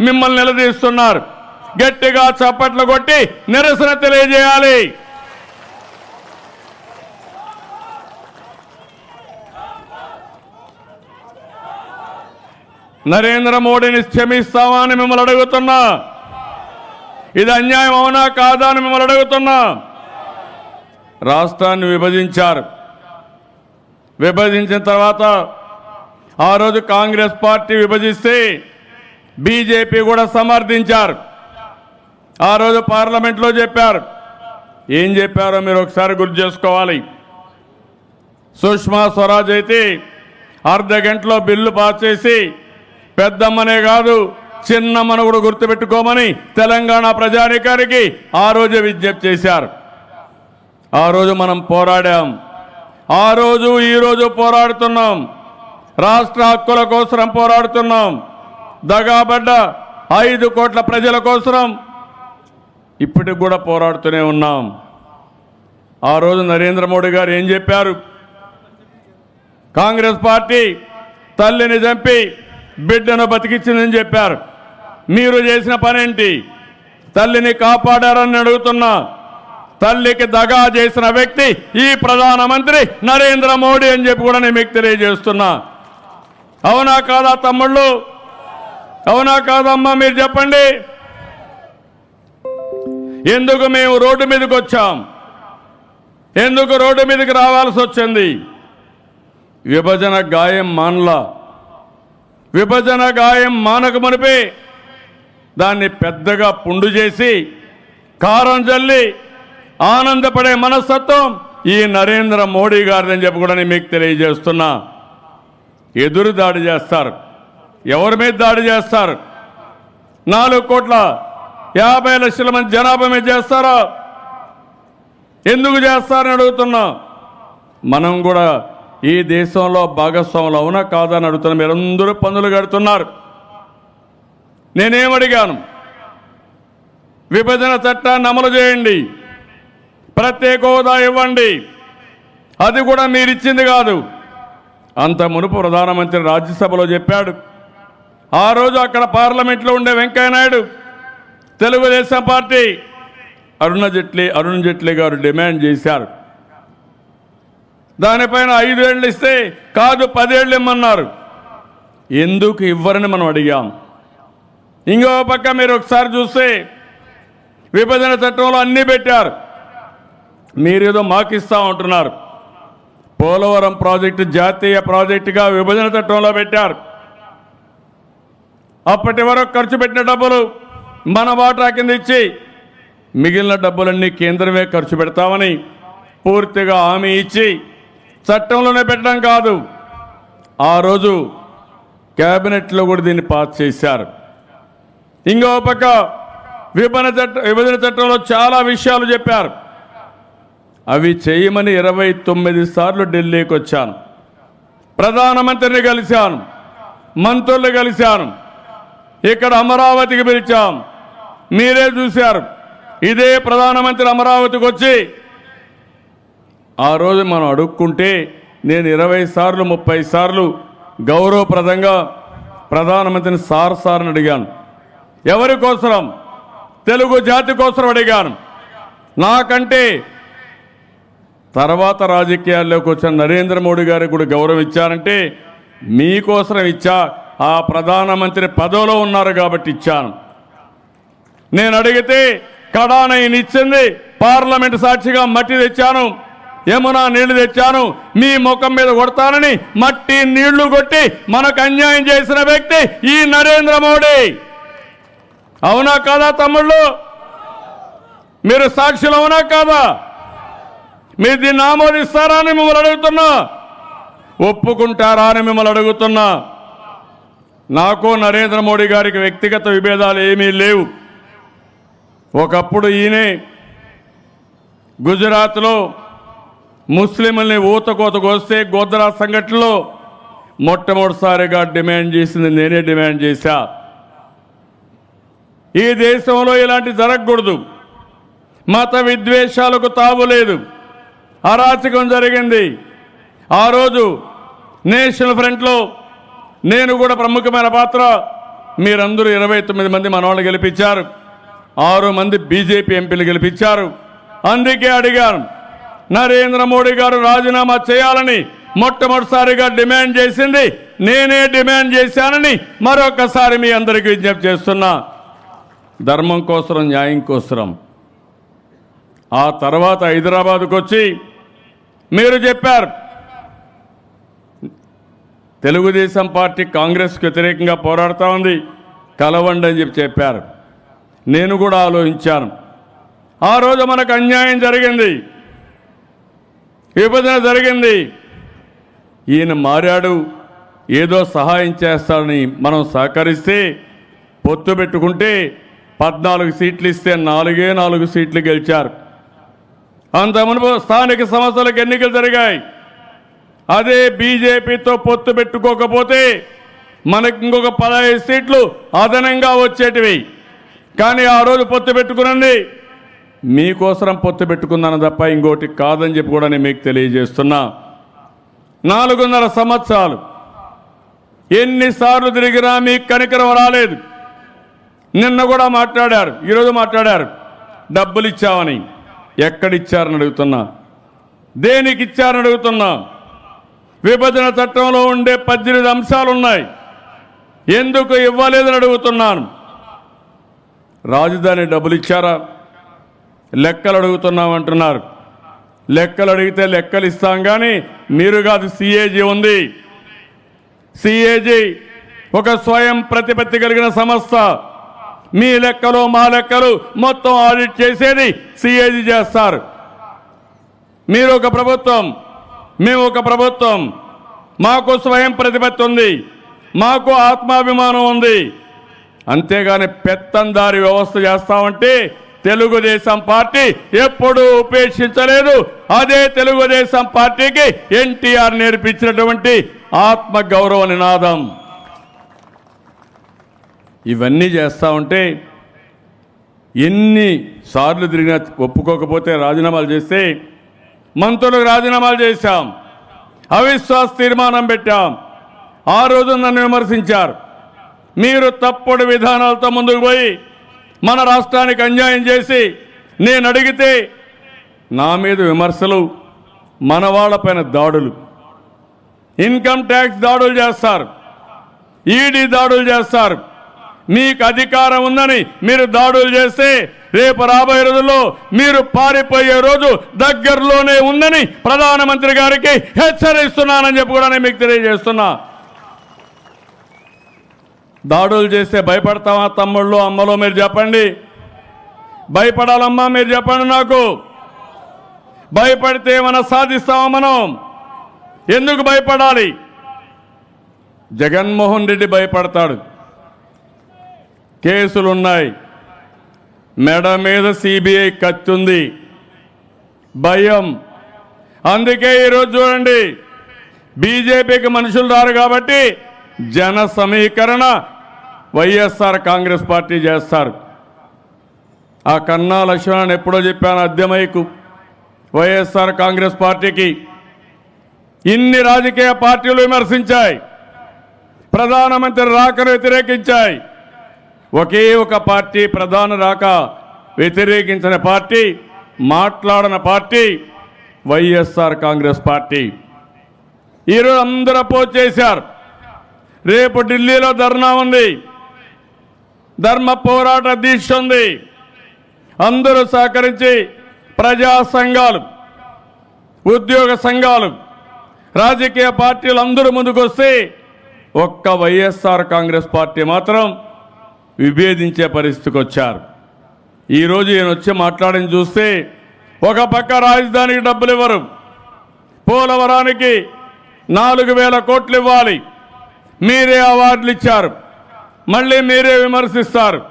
మిమ్మల్ని నిలదీస్తున్నారు. గట్టిగా చప్పట్లు కొట్టి నిరసన తెలియజేయాలి. నరేంద్ర మోడీని క్షమిస్తావా అని మిమ్మల్ని అడుగుతున్నా. ఇది అన్యాయం అవునా కాదా అని మిమ్మల్ని అడుగుతున్నా. రాష్ట్రాన్ని విభజించారు. విభజించిన తర్వాత ఆ రోజు కాంగ్రెస్ పార్టీ విభజిస్తే బీజేపీ కూడా సమర్థించారు. ఆ రోజు పార్లమెంట్లో చెప్పారు. ఏం చెప్పారో మీరు ఒకసారి గుర్తు చేసుకోవాలి. సుష్మా స్వరాజ్ అయితే అర్ధ గంటలో బిల్లు పాస్ చేసి పెద్దమ్మనే కాదు చిన్నమ్మను కూడా గుర్తుపెట్టుకోమని తెలంగాణ ప్రజానికానికి ఆ రోజు విజ్ఞప్తి చేశారు. ఆ రోజు మనం పోరాడాం. ఆ రోజు ఈరోజు పోరాడుతున్నాం. రాష్ట్ర హక్కుల కోసం పోరాడుతున్నాం. దగాబడ్డ ఐదు కోట్ల ప్రజల కోసం ఇప్పటికి కూడా పోరాడుతూనే ఉన్నాం. ఆ రోజు నరేంద్ర మోడీ గారు ఏం చెప్పారు? కాంగ్రెస్ పార్టీ తల్లిని చంపి బిడ్డను బతికించిందని చెప్పారు. మీరు చేసిన పనేంటి? తల్లిని కాపాడారని అడుగుతున్నా తల్లికి దగా చేసిన వ్యక్తి ఈ ప్రధానమంత్రి నరేంద్ర మోడీ అని చెప్పి కూడా నేను మీకు తెలియజేస్తున్నా. అవునా కాదా తమ్ముళ్ళు? అవునా కాదమ్మా మీరు చెప్పండి? ఎందుకు మేము రోడ్డు మీదకి వచ్చాం? ఎందుకు రోడ్డు మీదకి రావాల్సి వచ్చింది? విభజన గాయం మానలా. విభజన గాయం మానక మనిపే దాన్ని పెద్దగా పుండు చేసి కారం జల్లి ఆనందపడే మనస్తత్వం ఈ నరేంద్ర మోడీ గారిని చెప్పి కూడా నేను మీకు తెలియజేస్తున్నా. ఎదురు దాడి చేస్తారు. ఎవరి మీద దాడి చేస్తారు? నాలుగు కోట్ల యాభై లక్షల మంది జనాభా మీద చేస్తారా? ఎందుకు చేస్తారని అడుగుతున్నా. మనం కూడా ఈ దేశంలో భాగస్వాములు అవునా కాదని అని అడుగుతున్నా మీరందరూ పనులు కడుతున్నారు. నేనేమడిగాను విభజన చట్టాన్ని అమలు చేయండి. ప్రత్యేక హోదా ఇవ్వండి. అది కూడా మీరు ఇచ్చింది కాదు. అంత మునుపు ప్రధానమంత్రి రాజ్యసభలో చెప్పాడు. ఆ రోజు అక్కడ పార్లమెంట్లో ఉండే వెంకయ్యనాయుడు తెలుగుదేశం పార్టీ అరుణ జైట్లీ అరుణ్ జైట్లీ గారు డిమాండ్ చేశారు. దానిపైన ఐదేళ్ళు ఇస్తే కాదు పదేళ్ళు ఇమ్మన్నారు. ఎందుకు ఇవ్వరని మనం అడిగాం. ఇంకో పక్క మీరు ఒకసారి చూస్తే విభజన చట్టంలో అన్నీ పెట్టారు. మీరేదో మాకిస్తా ఉంటున్నారు. పోలవరం ప్రాజెక్టు జాతీయ ప్రాజెక్టుగా విభజన చట్టంలో పెట్టారు. అప్పటి వరకు ఖర్చు పెట్టిన డబ్బులు మన వాటా కింద ఇచ్చి మిగిలిన డబ్బులన్నీ కేంద్రమే ఖర్చు పెడతామని పూర్తిగా హామీ ఇచ్చి చట్టంలోనే పెట్టడం కాదు. ఆ రోజు కేబినెట్లో కూడా దీన్ని పాస్ చేశారు. ఇంకో పక్క విభజన చట్ట విభజన చట్టంలో చాలా విషయాలు చెప్పారు. అవి చేయమని ఇరవై తొమ్మిది సార్లు ఢిల్లీకి వచ్చాను ప్రధానమంత్రిని కలిశాను. మంత్రులు కలిశాను. ఇక్కడ అమరావతికి పిలిచాం. మీరే చూశారు. ఇదే ప్రధానమంత్రి అమరావతికి వచ్చి ఆ రోజు మనం అడుక్కుంటే నేను ఇరవై సార్లు ముప్పై సార్లు గౌరవప్రదంగా ప్రధానమంత్రిని సార్ సార్ని అడిగాను. ఎవరి కోసరం? తెలుగు జాతి కోసం అడిగాను. నాకంటే తర్వాత రాజకీయాల్లోకి వచ్చిన నరేంద్ర మోడీ గారికి కూడా గౌరవం ఇచ్చారంటే మీకోసం ఇచ్చా? ఆ ప్రధానమంత్రి పదవిలో ఉన్నారు కాబట్టి ఇచ్చాను. నేను అడిగితే కడానయ్యని ఇచ్చింది పార్లమెంట్ సాక్షిగా మట్టి తెచ్చాను యమునా నీళ్ళు తెచ్చాను మీ ముఖం మీద కొడతానని మట్టి నీళ్ళు కొట్టి మనకు అన్యాయం చేసిన వ్యక్తి ఈ నరేంద్ర మోడీ. అవునా కాదా తమ్ముళ్ళు? మీరు సాక్షులు అవునా కాదా? మీరు దీన్ని ఆమోదిస్తారా అని మిమ్మల్ని అడుగుతున్నా? ఒప్పుకుంటారా అని మిమ్మల్ని అడుగుతున్నా? నాకు నరేంద్ర మోడీ గారికి వ్యక్తిగత విభేదాలు ఏమీ లేవు. ఒకప్పుడు ఈయనే గుజరాత్లో ముస్లింల్ని ఊతకోత కోస్తే గోద్రా సంఘటనలో మొట్టమొదటిసారిగా డిమాండ్ చేసింది నేనే డిమాండ్ చేశా. ఈ దేశంలో ఇలాంటి జరగకూడదు. మత విద్వేషాలకు తావు లేదు. అరాచకం జరిగింది. ఆ రోజు నేషనల్ ఫ్రంట్లో నేను కూడా ప్రముఖమైన పాత్ర. మీరందరూ ఇరవై తొమ్మిది మంది మనవాళ్ళు గెలిపించారు. ఆరు మంది బీజేపీ ఎంపీలు గెలిపించారు. అందుకే అడిగారు నరేంద్ర మోడీ గారు రాజీనామా చేయాలని మొట్టమొదటిసారిగా డిమాండ్ చేసింది. నేనే డిమాండ్ చేశానని మరొకసారి మీ అందరికీ విజ్ఞప్తి చేస్తున్నా. ధర్మం కోసరం న్యాయం కోసరం. ఆ తర్వాత హైదరాబాద్కు వచ్చి మీరు చెప్పారు తెలుగుదేశం పార్టీ కాంగ్రెస్కి వ్యతిరేకంగా పోరాడుతూ ఉంది. కలవండి అని చెప్పి చెప్పారు. నేను కూడా ఆలోచించాను. ఆ రోజు మనకు అన్యాయం జరిగింది. విభజన జరిగింది. ఈయన మారాడు. ఏదో సహాయం చేస్తాడని మనం సహకరిస్తే పొత్తు పెట్టుకుంటే పద్నాలుగు సీట్లు ఇస్తే నాలుగే నాలుగు సీట్లు గెలిచారు. అంత మునుపు స్థానిక సంస్థలకు ఎన్నికలు జరిగాయి. అదే బీజేపీతో పొత్తు పెట్టుకోకపోతే మనకి ఇంకొక పదహైదు సీట్లు అదనంగా వచ్చేటివి. కానీ ఆ రోజు పొత్తు పెట్టుకునండి. మీకోసరం పొత్తు పెట్టుకున్నాను తప్ప ఇంకోటి కాదని చెప్పి కూడా నేను మీకు తెలియజేస్తున్నా. నాలుగున్నర సంవత్సరాలు. ఎన్నిసార్లు తిరిగినా మీకు కనికరం రాలేదు. నిన్న కూడా మాట్లాడారు ఈరోజు మాట్లాడారు. డబ్బులు ఇచ్చామని. ఎక్కడిచ్చారని అడుగుతున్నా. దేనికి ఇచ్చారని అడుగుతున్నా. విభజన చట్టంలో ఉండే పద్దెనిమిది అంశాలు ఉన్నాయి ఎందుకు ఇవ్వలేదని అడుగుతున్నాను. రాజధాని డబ్బులు ఇచ్చారా? లెక్కలు అడుగుతున్నాం అంటున్నారు. లెక్కలు అడిగితే లెక్కలు ఇస్తాం కానీ మీరు కాదు సిఏజీ ఉంది. సిఏజీ ఒక స్వయం ప్రతిపత్తి కలిగిన సంస్థ. మీ లెక్కలు మా లెక్కలు మొత్తం ఆడిట్ చేసేది సిఏజీ చేస్తారు. మీరు ఒక ప్రభుత్వం. మేము ఒక ప్రభుత్వం. మాకు స్వయం ప్రతిపత్తి ఉంది. మాకు ఆత్మాభిమానం ఉంది. అంతేగాని పెత్తందారి వ్యవస్థ చేస్తామంటే తెలుగుదేశం పార్టీ ఎప్పుడూ ఉపేక్షించలేదు. అదే తెలుగుదేశం పార్టీకి ఎన్టీఆర్ నేర్పించినటువంటి ఆత్మ గౌరవ నినాదం ఇవన్నీ చేస్తా ఉంటే ఎన్ని సార్లు తిరిగినా ఒప్పుకోకపోతే రాజీనామాలు చేస్తే మంత్రులకు రాజీనామాలు చేశాం. అవిశ్వాస తీర్మానం పెట్టాం. ఆ రోజు నన్ను విమర్శించారు. మీరు తప్పుడు విధానాలతో ముందుకు పోయి మన రాష్ట్రానికి అన్యాయం చేసి నేను అడిగితే నా మీద విమర్శలు మన వాళ్ళపైన దాడులు. ఇన్కమ్ ట్యాక్స్ దాడులు చేస్తారు. ఈడీ దాడులు చేస్తారు. మీకు అధికారం ఉందని మీరు దాడులు చేస్తే రేపు రాబోయే రోజుల్లో మీరు పారిపోయే రోజు దగ్గరలోనే ఉందని ప్రధానమంత్రి గారికి హెచ్చరిస్తున్నానని చెప్పి కూడా నేను మీకు తెలియజేస్తున్నా. దాడులు చేస్తే భయపడతామా తమ్ముళ్ళు అమ్మలో మీరు చెప్పండి. భయపడాలమ్మా మీరు చెప్పండి నాకు. భయపడితే మనం సాధిస్తామా మనం? ఎందుకు భయపడాలి? జగన్మోహన్ రెడ్డి భయపడతాడు. కేసులున్నాయి. మెడ మీద సిబిఐ కత్తుంది. భయం. అందుకే ఈరోజు చూడండి బీజేపీకి మనుషులు రారు కాబట్టి జన సమీకరణ వైఎస్ఆర్ కాంగ్రెస్ పార్టీ చేస్తారు. ఆ కన్నా లక్ష్మణ్ ఎప్పుడో చెప్పాను అద్దెమైకు వైఎస్ఆర్ కాంగ్రెస్ పార్టీకి. ఇన్ని రాజకీయ పార్టీలు విమర్శించాయి. ప్రధానమంత్రి రాకను వ్యతిరేకించాయి. ఒకే ఒక పార్టీ ప్రధాన రాక వ్యతిరేకించిన పార్టీ మాట్లాడిన పార్టీ వైఎస్ఆర్ కాంగ్రెస్ పార్టీ. ఈరోజు అందరూ అపోజ్ చేశారు. రేపు ఢిల్లీలో ధర్నా ఉంది. ధర్మ పోరాట దీక్ష ఉంది. అందరూ సహకరించి ప్రజా సంఘాలు ఉద్యోగ సంఘాలు రాజకీయ పార్టీలు అందరూ ముందుకొస్తే ఒక్క వైఎస్ఆర్ కాంగ్రెస్ పార్టీ మాత్రం విభేదించే పరిస్థితికి వచ్చారు. ఈరోజు ఈయన వచ్చి మాట్లాడిన చూస్తే ఒక పక్క రాజధానికి డబ్బులు ఇవ్వరు. పోలవరానికి నాలుగు వేల కోట్లు ఇవ్వాలి. మీరే అవార్డులు ఇచ్చారు. మళ్ళీ మీరే విమర్శిస్తారు.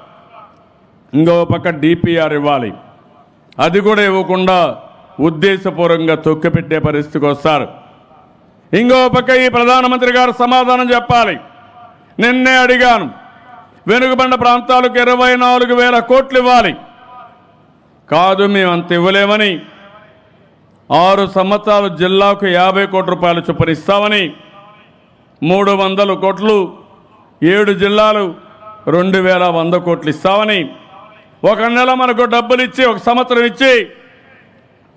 ఇంకో పక్క డిపిఆర్ ఇవ్వాలి. అది కూడా ఇవ్వకుండా ఉద్దేశపూర్వకంగా తొక్కిపెట్టే పరిస్థితికి వస్తారు. ఇంకో పక్క ఈ ప్రధానమంత్రి గారు సమాధానం చెప్పాలి. నిన్నే అడిగాను. వెనుకబడిన ప్రాంతాలకు ఇరవై నాలుగు వేల కోట్లు ఇవ్వాలి. కాదు మేము అంత ఇవ్వలేమని. ఆరు సంవత్సరాలు జిల్లాకు యాభై కోట్ల రూపాయలు చొప్పున ఇస్తామని మూడు వందల కోట్లు ఏడు జిల్లాలు రెండు వేల వంద కోట్లు ఇస్తామని. ఒక నెల మనకు డబ్బులు ఇచ్చి ఒక సంవత్సరం ఇచ్చి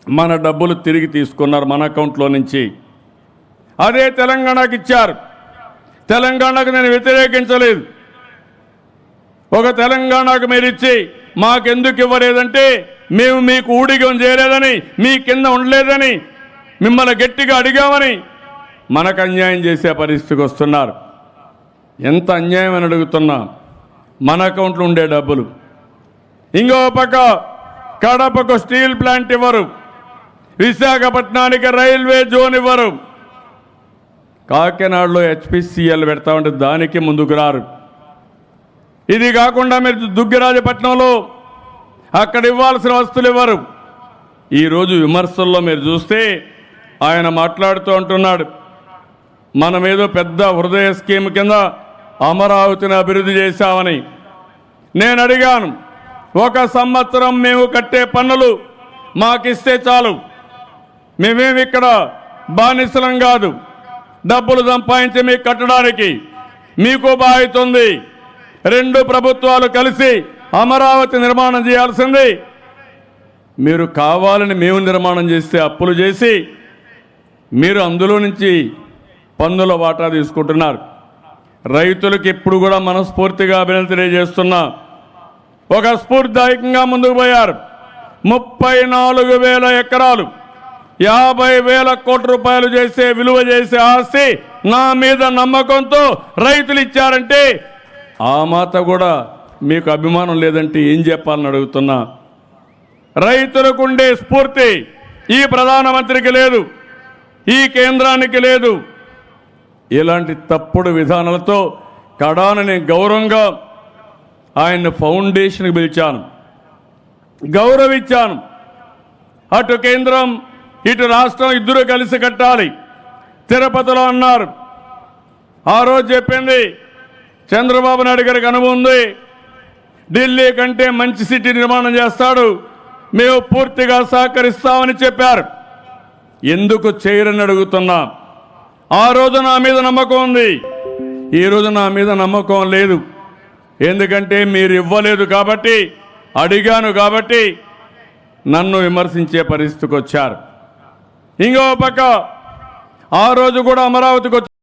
మన డబ్బులు తిరిగి తీసుకున్నారు మన అకౌంట్లో నుంచి. అదే తెలంగాణకి ఇచ్చారు. తెలంగాణకు నేను వ్యతిరేకించలేదు. ఒక తెలంగాణకు మీరు ఇచ్చి మాకెందుకు ఇవ్వలేదంటే మేము మీకు ఊడిగం చేయలేదని మీ కింద ఉండలేదని మిమ్మల్ని గట్టిగా అడిగామని మనకు అన్యాయం చేసే పరిస్థితికి వస్తున్నారు. ఎంత అన్యాయం అని అడుగుతున్నా మన అకౌంట్లో ఉండే డబ్బులు. ఇంకో పక్క కడపకు స్టీల్ ప్లాంట్ ఇవ్వరు విశాఖపట్నానికి రైల్వే జోన్ ఇవ్వరు. కాకినాడలో హెచ్పిసిఎల్ పెడతా ఉంటే దానికి ముందుకు రారు. ఇది కాకుండా మీరు దుగ్గిరాజపట్నంలో అక్కడ ఇవ్వాల్సిన వస్తువులు ఇవ్వరు. ఈరోజు విమర్శల్లో మీరు చూస్తే ఆయన మాట్లాడుతూ అంటున్నాడు మనమేదో పెద్ద హృదయ స్కీమ్ కింద అమరావతిని అభివృద్ధి చేశామని. నేను అడిగాను ఒక సంవత్సరం మేము కట్టే పన్నులు మాకిస్తే చాలు. మేమేమి ఇక్కడ బానిసలం కాదు. డబ్బులు సంపాదించి మీకు కట్టడానికి మీకు బాధ్యత ఉంది. రెండు ప్రభుత్వాలు కలిసి అమరావతి నిర్మాణం చేయాల్సింది. మీరు కావాలని మేము నిర్మాణం చేస్తే అప్పులు చేసి మీరు అందులో నుంచి పన్నుల వాటా తీసుకుంటున్నారు. రైతులకు ఇప్పుడు కూడా మనస్ఫూర్తిగా అభినందన తెలియజేస్తున్నా. ఒక స్ఫూర్తిదాయకంగా ముందుకు పోయారు. ముప్పై నాలుగు వేల ఎకరాలు యాభై వేల కోట్ల రూపాయలు చేసే విలువ చేసే ఆస్తి నా మీద నమ్మకంతో రైతులు ఇచ్చారంటే ఆ మాత కూడా మీకు అభిమానం లేదంటే ఏం చెప్పాలని అడుగుతున్నా? రైతులకు ఉండే స్ఫూర్తి ఈ ప్రధానమంత్రికి లేదు ఈ కేంద్రానికి లేదు. ఇలాంటి తప్పుడు విధానాలతో కడానని గౌరవంగా ఆయన్ని ఫౌండేషన్కి పిలిచాను. గౌరవించాను. అటు కేంద్రం ఇటు రాష్ట్రం ఇద్దరు కలిసి కట్టాలి. తిరుపతిలో అన్నారు. ఆ రోజు చెప్పింది చంద్రబాబు నాయుడు గారికి అనుభవం ఉంది. ఢిల్లీ కంటే మంచి సిటీ నిర్మాణం చేస్తాడు. మేము పూర్తిగా సహకరిస్తామని చెప్పారు. ఎందుకు చేయరని అడుగుతున్నా. ఆ రోజు నా మీద నమ్మకం ఉంది. ఈ రోజు నా మీద నమ్మకం లేదు. ఎందుకంటే మీరు ఇవ్వలేదు కాబట్టి అడిగాను కాబట్టి నన్ను విమర్శించే పరిస్థితికి వచ్చారు. ఇంకో పక్క ఆ రోజు కూడా అమరావతికి